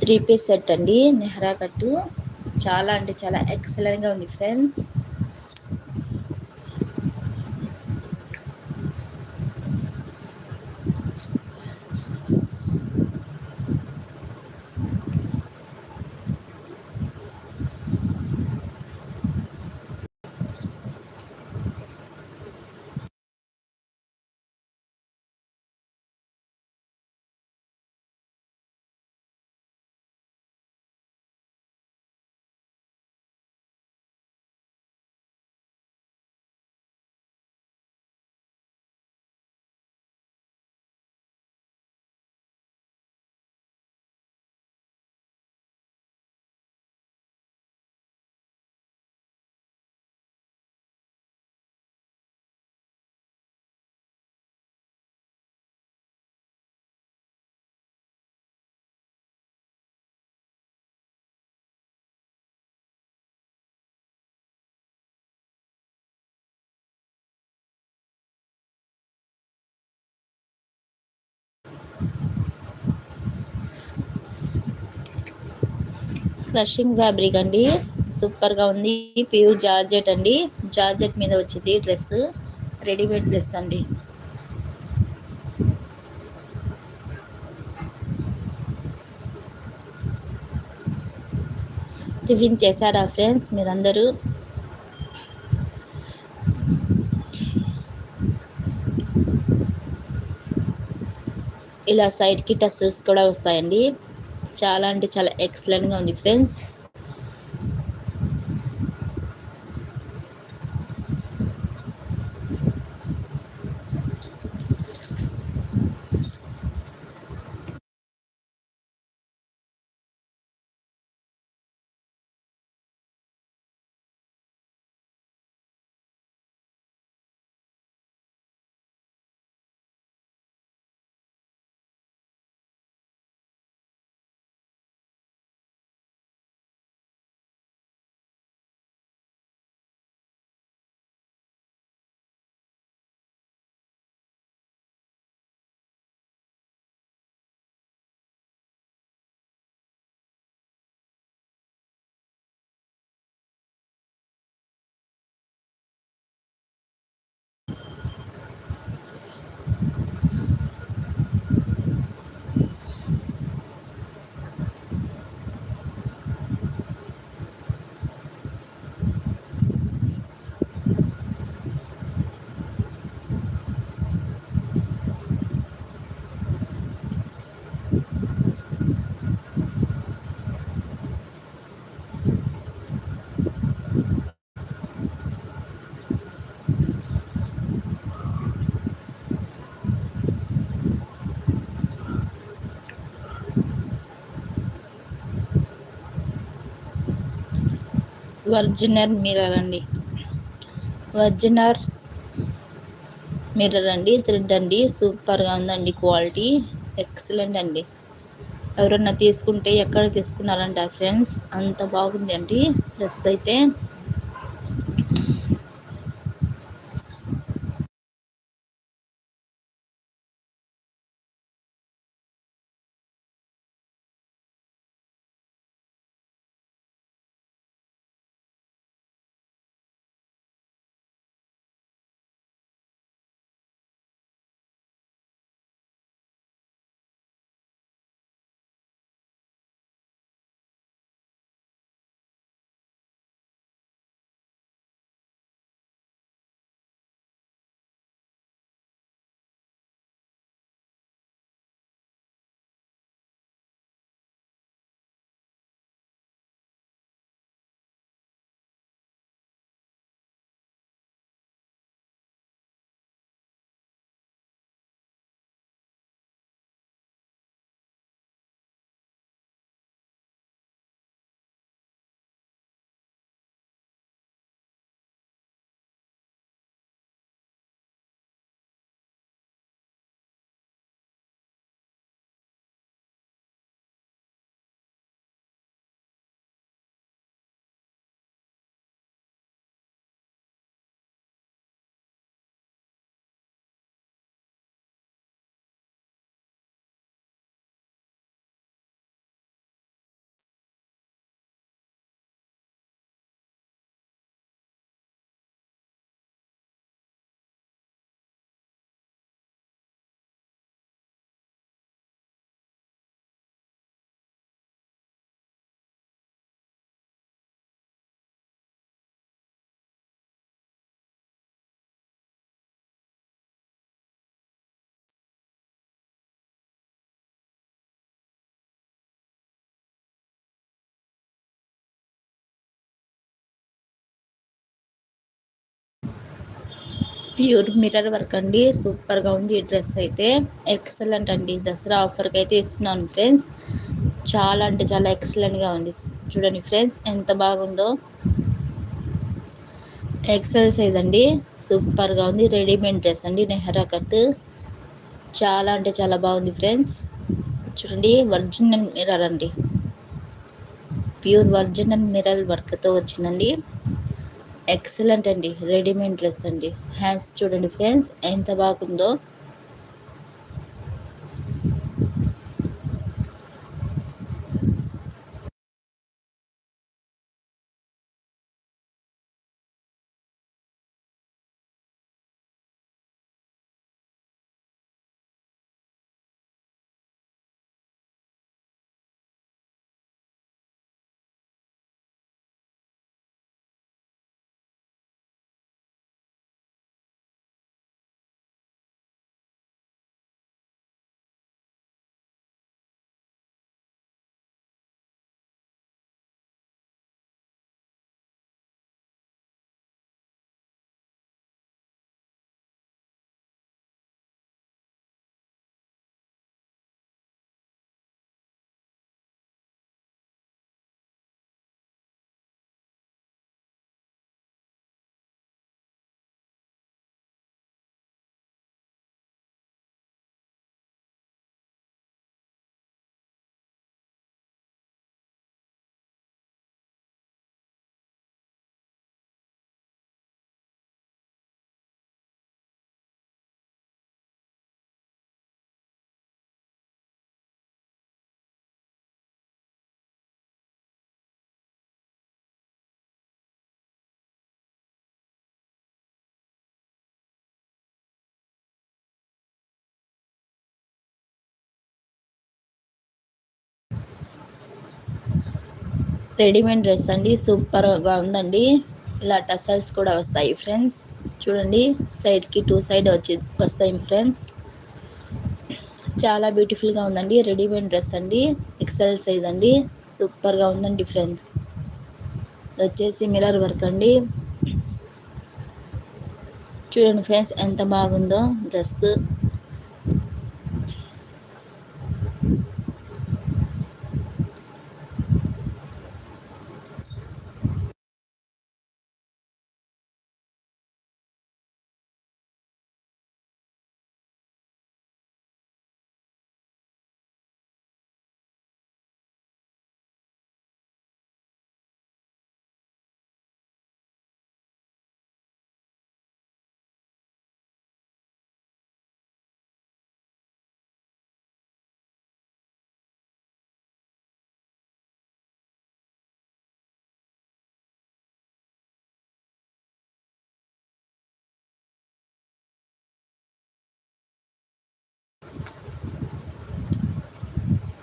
Three piece set అండి నెహ్రా కట్టు. చాలా అంటే చాలా ఎక్సలెంట్గా ఉంది ఫ్రెండ్స్ క్రషింగ్ ఫ్యాబ్రిక్ అండి. సూపర్గా ఉంది. ప్యూర్ జార్జెట్ అండి. జార్జెట్ మీద వచ్చింది డ్రెస్. రెడీమేడ్ డ్రెస్ అండి. టిఫిన్ చేశారా ఫ్రెండ్స్ మీరందరూ? ఇలా సైడ్కి టస్సెస్ కూడా వస్తాయండి. చాలా అంటే చాలా ఎక్సలెంట్గా ఉంది ఫ్రెండ్స్ వర్జినర్ మిర్రర్ అండి వర్జినర్ మిర్రర్ అండి థ్రెడ్ అండి సూపర్గా ఉందండి క్వాలిటీ. ఎక్సలెంట్ అండి ఎవరన్నా తీసుకుంటే ఎక్కడ తీసుకున్నారంట ఫ్రెండ్స్? అంత బాగుంది అండి డ్రెస్ అయితే. ప్యూర్ మిర్రర్ వర్క్ అండి. సూపర్గా ఉంది ఈ డ్రెస్ అయితే. ఎక్సలెంట్ అండి. దసరా ఆఫర్కి అయితే ఇస్తున్నాను ఫ్రెండ్స్. చాలా అంటే చాలా ఎక్సలెంట్గా ఉంది. చూడండి ఫ్రెండ్స్ ఎంత బాగుందో. ఎక్సెల్ సైజ్ అండి. సూపర్గా ఉంది. రెడీమేడ్ డ్రెస్ అండి. నెహరా కట్. చాలా అంటే చాలా బాగుంది ఫ్రెండ్స్. చూడండి వర్జినల్ మిర్రర్ అండి. ప్యూర్ వర్జినల్ మిర్రర్ వర్క్తో వచ్చిందండి. ఎక్సలెంట్ అండి. రెడీమేడ్ డ్రెస్ అండి. హ్యాండ్స్ చూడండి ఫ్రెండ్స్ ఎంత బాగుందో. రెడీమేడ్ డ్రెస్ అండి. సూపర్గా ఉందండి. ఇలా టసల్స్ కూడా వస్తాయి ఫ్రెండ్స్. చూడండి సైడ్కి టూ సైడ్ వచ్చి వస్తాయి ఫ్రెండ్స్. చాలా బ్యూటిఫుల్గా ఉందండి. రెడీమేడ్ డ్రెస్ అండి. ఎక్సెల్ సైజ్ అండి. సూపర్గా ఉందండి ఫ్రెండ్స్. వచ్చేసి మిరర్ వర్క్ అండి. చూడండి ఫ్రెండ్స్ ఎంత బాగుందో డ్రెస్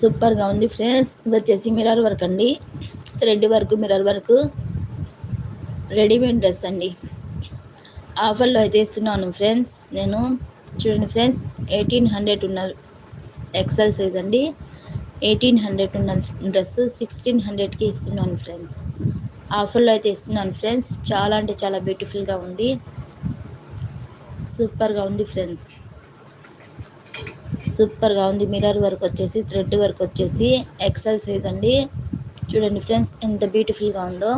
సూపర్గా ఉంది ఫ్రెండ్స్. ఇది వచ్చేసి మిర్రర్ వర్క్ అండి. Thread work mirror work. Readymade dress అండి. ఆఫర్లో అయితే ఇస్తున్నాను ఫ్రెండ్స్. నేను చూడండి ఫ్రెండ్స్ ఎయిటీన్ హండ్రెడ్ ఉన్న ఎక్సెల్ సైజ్ అండి. ఎయిటీన్ హండ్రెడ్ ఉన్న డ్రెస్ సిక్స్టీన్ హండ్రెడ్కి ఇస్తున్నాను ఫ్రెండ్స్. ఆఫర్లో అయితే ఇస్తున్నాను ఫ్రెండ్స్. చాలా అంటే చాలా బ్యూటిఫుల్గా ఉంది. సూపర్గా ఉంది ఫ్రెండ్స్. సూపర్గా ఉంది. మిర్రర్ వర్క్ వచ్చేసి థ్రెడ్ వర్క్ వచ్చేసి ఎక్సెల్ సైజ్ అండి. చూడండి ఫ్రెండ్స్ ఎంత బ్యూటిఫుల్గా ఉందో.